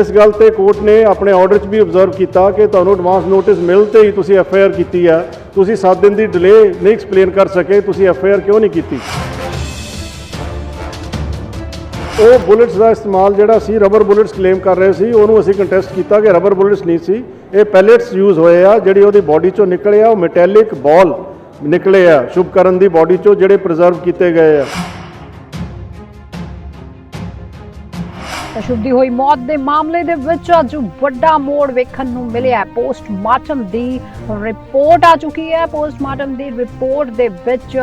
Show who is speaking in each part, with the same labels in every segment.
Speaker 1: ਇਸ ਗੱਲ ਤੇ ਕੋਰਟ ਨੇ ਆਪਣੇ ਆਰਡਰ 'ਚ ਵੀ ਆਬਜ਼ਰਵ ਕੀਤਾ ਕਿ ਤੁਹਾਨੂੰ ਐਡਵਾਂਸ ਨੋਟਿਸ ਮਿਲਤੇ ਹੀ ਤੁਸੀਂ ਐਫ ਆਈ ਆਰ ਕੀਤੀ ਆ ਤੁਸੀਂ 7 ਦਿਨ ਦੀ ਡਿਲੇ ਨਹੀਂ ਐਕਸਪਲੇਨ ਕਰ ਸਕੇ, ਤੁਸੀਂ ਐਫ ਆਈ ਆਰ ਕਿਉਂ ਨਹੀਂ ਕੀਤੀ? ਉਹ ਬੁllets ਦਾ ਇਸਤੇਮਾਲ ਜਿਹੜਾ ਸੀ ਰਬਰ ਬੁਲੇਟਸ ਕਲੇਮ ਕਰ ਰਹੇ ਸੀ, ਉਹਨੂੰ ਅਸੀਂ ਕੰਟੈਸਟ ਕੀਤਾ ਕਿ ਰਬਰ ਬੁllets ਨਹੀਂ ਸੀ। ਇਹ ਪੈਲੇਟਸ ਯੂਜ਼ ਹੋਏ ਆ, ਜਿਹੜੀ ਉਹਦੀ ਬਾਡੀ ਚੋਂ ਨਿਕਲੇ ਆ, ਉਹ ਮੈਟੈਲਿਕ ਬਾਲ ਨਿਕਲੇ ਆ, ਸ਼ੁਭਕਰਨ ਦੀ ਬਾਡੀ ਚੋਂ ਜਿਹੜੇ ਪ੍ਰੀਜ਼ਰਵ ਕੀਤੇ ਗਏ ਆ।
Speaker 2: ਅਸ਼ੁਭ ਦੀ ਹੋਈ ਮੌਤ ਦੇ ਮਾਮਲੇ ਦੇ ਵਿੱਚ ਅੱਜ ਵੱਡਾ ਮੋੜ ਵੇਖਣ ਨੂੰ ਮਿਲਿਆ। ਪੋਸਟਮਾਰਟਮ ਦੀ ਰਿਪੋਰਟ ਆ ਚੁੱਕੀ ਹੈ। ਪੋਸਟਮਾਰਟਮ ਦੀ ਰਿਪੋਰਟ ਦੇ ਵਿੱਚ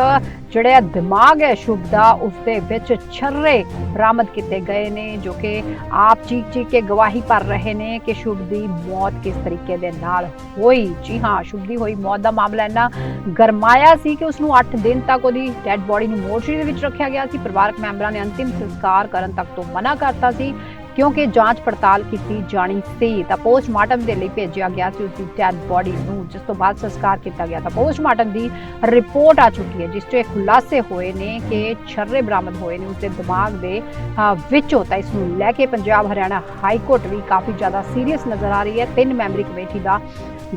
Speaker 2: ਜਿਹੜਾ ਦਿਮਾਗ ਹੈ ਸ਼ੁਭ ਦਾ, ਉਸ ਦੇ ਵਿੱਚ ਛਰਰੇ ਬਰਾਮਦ ਕੀਤੇ ਗਏ ਨੇ, ਜੋ ਕਿ ਆਪ ਚੀਕ ਚੀਕ ਕੇ ਗਵਾਹੀ ਭਰ ਰਹੇ ਨੇ ਕਿ ਸ਼ੁਭ ਦੀ ਮੌਤ ਕਿਸ ਤਰੀਕੇ ਦੇ ਨਾਲ ਹੋਈ। ਜੀ ਹਾਂ ਸ਼ੁਭ ਦੀ ਹੋਈ ਮੌਤ ਦਾ ਮਾਮਲਾ ਇੰਨਾ ਗਰਮਾਇਆ ਸੀ ਕਿ ਉਸ ਨੂੰ 8 ਦਿਨ ਤੱਕ ਉਹਦੀ ਡੈੱਡ ਬੋਡੀ ਨੂੰ ਮੋਰਚਰੀ ਦੇ ਵਿੱਚ ਰੱਖਿਆ ਗਿਆ ਸੀ। ਪਰਿਵਾਰਕ ਮੈਂਬਰਾਂ ਨੇ ਅੰਤਿਮ ਸੰਸਕਾਰ ਕਰਨ ਤੱਕ ਤੋਂ ਮਨਾ ਕਰਤਾ ਸੀ। ਕਿਉਂਕਿ ਜਾਂਚ ਪੜਤਾਲ ਕੀਤੀ ਜਾਣੀ ਸੀ, ਤਾਂ ਪੋਸਟਮਾਰਟਮ ਦੇ ਲਈ ਭੇਜਿਆ ਗਿਆ ਸੀ ਉਸ ਦੀ ਡੈਡ ਬੋਡੀ ਨੂੰ, ਜਿਸ ਤੋਂ ਬਾਅਦ ਸੰਸਕਾਰ ਕੀਤਾ ਗਿਆ। ਤਾਂ ਪੋਸਟਮਾਰਟਮ ਦੀ ਰਿਪੋਰਟ ਆ ਚੁੱਕੀ ਹੈ, ਜਿਸ 'ਚ ਖੁਲਾਸੇ ਹੋਏ ਨੇ ਕਿ ਛਰਰੇ ਬਰਾਮਦ ਹੋਏ ਨੇ ਉਸ ਦੇ ਦਿਮਾਗ ਦੇ ਵਿੱਚੋਂ। ਤਾਂ ਇਸ ਨੂੰ ਲੈ ਕੇ ਪੰਜਾਬ ਹਰਿਆਣਾ ਹਾਈ ਕੋਰਟ ਵੀ ਕਾਫੀ ਜ਼ਿਆਦਾ ਸੀਰੀਅਸ ਨਜ਼ਰ ਆ ਰਹੀ ਹੈ। ਤਿੰਨ ਮੈਂਬਰੀ ਕਮੇਟੀ ਦਾ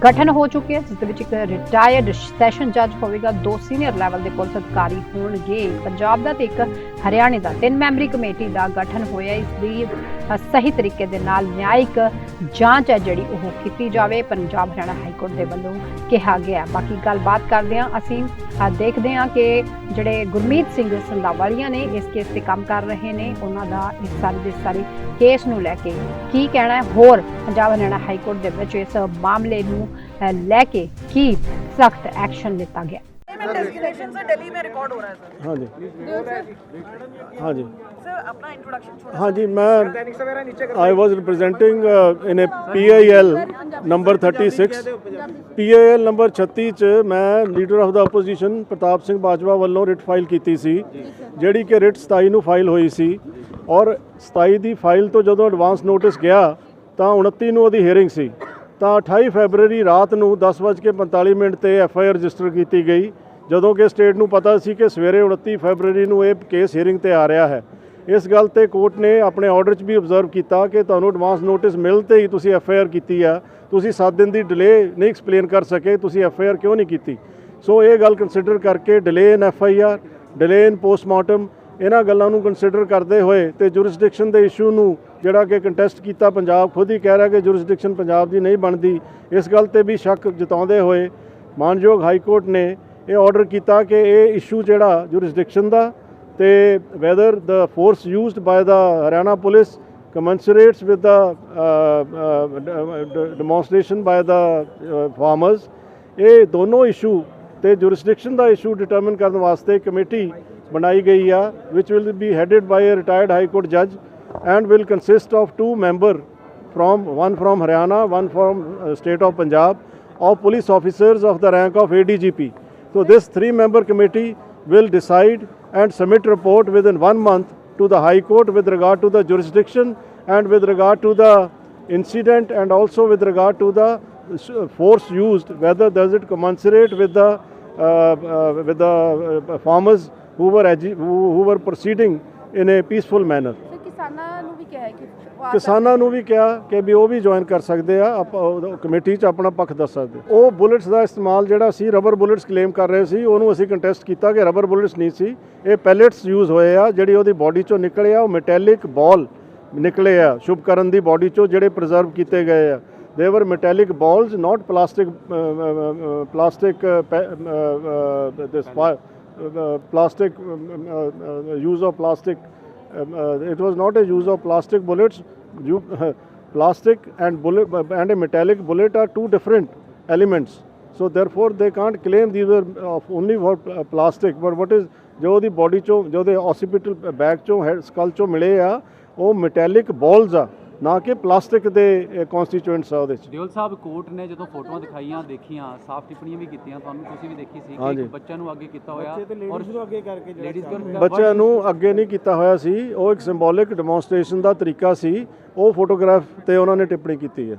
Speaker 2: ਗਠਨ ਹੋ ਚੁੱਕਿਆ ਜਿਸ ਦੇ ਵਿੱਚ ਇੱਕ ਰਿਟਾਇਰਡ ਸੈਸ਼ਨ ਜੱਜ ਹੋਵੇਗਾ। ਦੋ ਸੀਨੀਅਰ ਲੈਵਲ ਦੇ ਪੁਲਿਸ ਅਧਿਕਾਰੀ ਹੋਣਗੇ। ਪੰਜਾਬ ਦਾ ਤੇ ਇੱਕ ਹਰਿਆਣੇ ਦਾ। ਤਿੰਨ ਮੈਂਬਰੀ ਕਮੇਟੀ ਦਾ ਗਠਨ ਹੋਇਆ ਇਸ ਦੀ ਸਹੀ ਤਰੀਕੇ ਦੇ ਨਾਲ ਨਿਆਇਕ ਜਾਂਚ ਹੈ, ਜਿਹੜੀ ਉਹ ਕੀਤੀ ਜਾਵੇ। ਪੰਜਾਬ ਹਰਿਆਣਾ ਹਾਈ ਕੋਰਟ ਦੇ ਵੱਲੋਂ ਕਿਹਾ ਗਿਆ ਬਾਕੀ ਗੱਲਬਾਤ ਕਰਦੇ ਹਾਂ। ਅਸੀਂ ਦੇਖਦੇ ਹਾਂ ਕਿ ਜਿਹੜੇ ਗੁਰਮੀਤ ਸਿੰਘ ਸੰਧਾਵਾਲੀਆ ਨੇ ਇਸ ਕੇਸ ਤੇ ਕੰਮ ਕਰ ਰਹੇ ਨੇ। ਉਹਨਾਂ ਦਾ ਇਸ ਸਾਰੀ ਦੇ ਸਾਰੀ ਕੇਸ ਨੂੰ ਲੈ ਕੇ ਕੀ ਕਹਿਣਾ ਹੈ? ਹੋਰ ਪੰਜਾਬ ਹਰਿਆਣਾ ਹਾਈ ਕੋਰਟ ਦੇ ਵਿੱਚ ਇਸ ਮਾਮਲੇ ਨੂੰ ਅ, ਲੈ ਕੇ ਕੀ ਸਖਤ ਐਕਸ਼ਨ ਲਿੱਤਾ ਗਿਆ
Speaker 3: डेस्टिनेशन से दिल्ली में रिकॉर्ड हो रहा है सर
Speaker 1: ਹਾਂਜੀ ਹਾਂਜੀ
Speaker 3: सर अपना इंट्रोडक्शन छोटा
Speaker 1: ਹਾਂਜੀ ਮੈਂ I was representing in a PIL number 36 PIL number 36 ਚ ਮੈਂ leader of the opposition Partap Singh Bajwa ਵੱਲੋਂ ਰਿਟ ਫਾਈਲ ਕੀਤੀ ਸੀ ਜਿਹੜੀ ਕਿ ਰਿਟ 27 ਨੂੰ ਫਾਈਲ ਹੋਈ ਸੀ ਔਰ 27 ਦੀ ਫਾਈਲ ਤੋਂ ਜਦੋਂ ਐਡਵਾਂਸ ਨੋਟਿਸ ਗਿਆ ਤਾਂ 29 ਨੂੰ ਉਹਦੀ ਹੀਅਰਿੰਗ ਸੀ ਤਾਂ 28 ਫੈਬਰੂਅਰੀ ਰਾਤ ਨੂੰ 10:45 ਮਿੰਟ ਤੇ ਐਫ ਆਈ ਆਰ ਰਜਿਸਟਰ ਕੀਤੀ ਗਈ, ਜਦੋਂ ਕਿ ਸਟੇਟ ਨੂੰ ਪਤਾ ਸੀ ਕਿ ਸਵੇਰੇ 29 ਫੈਬਰੂਅਰੀ ਨੂੰ ਇਹ ਕੇਸ ਹੀਅਰਿੰਗ ਤੇ ਆ ਰਿਹਾ ਹੈ। ਇਸ ਗੱਲ ਤੇ ਕੋਰਟ ਨੇ ਆਪਣੇ ਆਰਡਰ 'ਚ ਵੀ ਆਬਜ਼ਰਵ ਕੀਤਾ ਕਿ ਤੁਹਾਨੂੰ ਐਡਵਾਂਸ ਨੋਟਿਸ ਮਿਲਤੇ ਹੀ ਤੁਸੀਂ ਐਫ ਆਈ ਆਰ ਕੀਤੀ ਆ। ਤੁਸੀਂ 7 ਦਿਨ ਦੀ ਡਿਲੇ ਨਹੀਂ ਐਕਸਪਲੇਨ ਕਰ ਸਕੇ, ਤੁਸੀਂ ਐਫ ਆਈ ਆਰ ਕਿਉਂ ਨਹੀਂ ਕੀਤੀ? ਸੋ ਇਹ ਗੱਲ ਕੰਸੀਡਰ ਕਰਕੇ delay in F I R delay in postmortem ਇਹਨਾਂ ਗੱਲਾਂ ਨੂੰ ਕੰਸੀਡਰ ਕਰਦੇ ਹੋਏ ਤੇ ਜੁਰਿਸਡਿਕਸ਼ਨ ਦੇ ਇਸ਼ੂ ਨੂੰ ਜਿਹੜਾ ਕਿ ਕੰਟੈਸਟ ਕੀਤਾ ਪੰਜਾਬ ਖੁਦ ਹੀ ਕਹਿ ਰਿਹਾ ਕਿ ਜੁਰਿਸਡਿਕਸ਼ਨ ਪੰਜਾਬ ਦੀ ਨਹੀਂ ਬਣਦੀ। ਇਸ ਗੱਲ ਤੇ ਵੀ ਸ਼ੱਕ ਜਤਾਉਂਦੇ ਹੋਏ ਮਾਨਯੋਗ ਹਾਈ ਕੋਰਟ ਨੇ ਇਹ ਆਰਡਰ ਕੀਤਾ ਕਿ ਇਹ ਇਸ਼ੂ ਜਿਹੜਾ ਜੁਰਿਸਡਿਕਸ਼ਨ ਦਾ ਤੇ whether the force used by the Haryana police commensurates with the uh, uh, d- demonstration by the uh, farmers ਇਹ ਦੋਨੋਂ ਇਸ਼ੂ ਤੇ ਜੁਰਿਸਡਿਕਸ਼ਨ ਦਾ ਇਸ਼ੂ ਡਿਟਰਮਿਨ ਕਰਨ ਵਾਸਤੇ committee ਬਣਾਈ ਗਈ ਆ which will be headed by a retired high court judge and will consist of two member from one from Haryana one from uh, state of Punjab of police officers of the rank of ADGP so this three member committee will decide and submit report within one month to the High Court with regard to the jurisdiction and with regard to the incident and also with regard to the s- force used, whether does it commensurate with the uh, uh, with the uh, farmers who were who, were proceeding in a peaceful manner.
Speaker 4: ਕਿਸਾਨਾਂ ਨੂੰ ਵੀ ਕਿਹਾ ਹੈ ਕਿ
Speaker 1: ਕਿਸਾਨਾਂ ਨੂੰ ਵੀ ਕਿਹਾ ਕਿ ਵੀ ਉਹ ਵੀ ਜੁਆਇਨ ਕਰ ਸਕਦੇ ਆ ਕਮੇਟੀ 'ਚ ਆਪਣਾ ਪੱਖ ਦੱਸ ਸਕਦੇ ਉਹ ਬੁllets ਦਾ ਇਸਤੇਮਾਲ ਜਿਹੜਾ ਸੀ ਰਬਰ ਬੁllets ਕਲੇਮ ਕਰ ਰਹੇ ਸੀ ਉਹਨੂੰ ਅਸੀਂ ਕੰਟੈਸਟ ਕੀਤਾ ਕਿ ਰਬਰ ਬੁllets ਨਹੀਂ ਸੀ। ਇਹ ਪੈਲੇਟਸ ਯੂਜ਼ ਹੋਏ ਆ ਜਿਹੜੀ ਉਹਦੀ ਬਾਡੀ 'ਚੋਂ ਨਿਕਲੇ ਆ ਉਹ ਮੈਟੈਲਿਕ ਬਾਲ ਨਿਕਲੇ ਆ ਸ਼ੁਭਕਰਨ ਦੀ ਬਾਡੀ 'ਚੋਂ ਜਿਹੜੇ ਪ੍ਰੀਜ਼ਰਵ ਕੀਤੇ ਗਏ ਆ। They were metallic balls not plastic plastic this plastic um, uh, uh, use of plastic um, uh, it was not a use of plastic bullets you, plastic and bullet and a metallic bullet are two different elements so therefore they can't claim these were of only for pl- plastic but what is ਜੋ ਉਹਦੀ body ਚੋਂ ਜੋ ਉਹਦੇ hospital back ਚੋਂ head ਸਕਲ ਚੋਂ ਮਿਲੇ ਆ ਉਹ ਮੈਟੈਲਿਕ ਬਾਲਸ ਆ ਨਾ ਕਿ ਪਲਾਸਟਿਕ ਦੇ ਕਨਸਟੀਟੂਐਂਟਸ ਆ ਉਹਦੇ ਚ।
Speaker 5: ਦਿਓਲ ਸਾਹਿਬ ਕੋਰਟ ਨੇ ਜਦੋਂ ਫੋਟੋਆਂ ਦਿਖਾਈਆਂ ਦੇਖੀਆਂ ਸਾਫ਼ ਟਿੱਪਣੀਆਂ ਵੀ ਕੀਤੀਆਂ ਤੁਹਾਨੂੰ ਤੁਸੀਂ ਵੀ ਦੇਖੀ ਸੀ ਕਿ ਬੱਚਿਆਂ ਨੂੰ ਅੱਗੇ ਕੀਤਾ ਹੋਇਆ ਔਰ ਅੱਗੇ ਕਰਕੇ ਲੇਡੀਜ਼
Speaker 1: ਬੱਚਿਆਂ ਨੂੰ ਅੱਗੇ ਨਹੀਂ ਕੀਤਾ ਹੋਇਆ ਸੀ। ਉਹ ਇੱਕ ਸਿੰਬੋਲਿਕ ਡੈਮੋਨਸਟ੍ਰੇਸ਼ਨ ਦਾ ਤਰੀਕਾ ਸੀ। ਉਹ ਫੋਟੋਗ੍ਰਾਫ ਤੇ ਉਹਨਾਂ ਨੇ ਟਿੱਪਣੀ ਕੀਤੀ ਹੈ।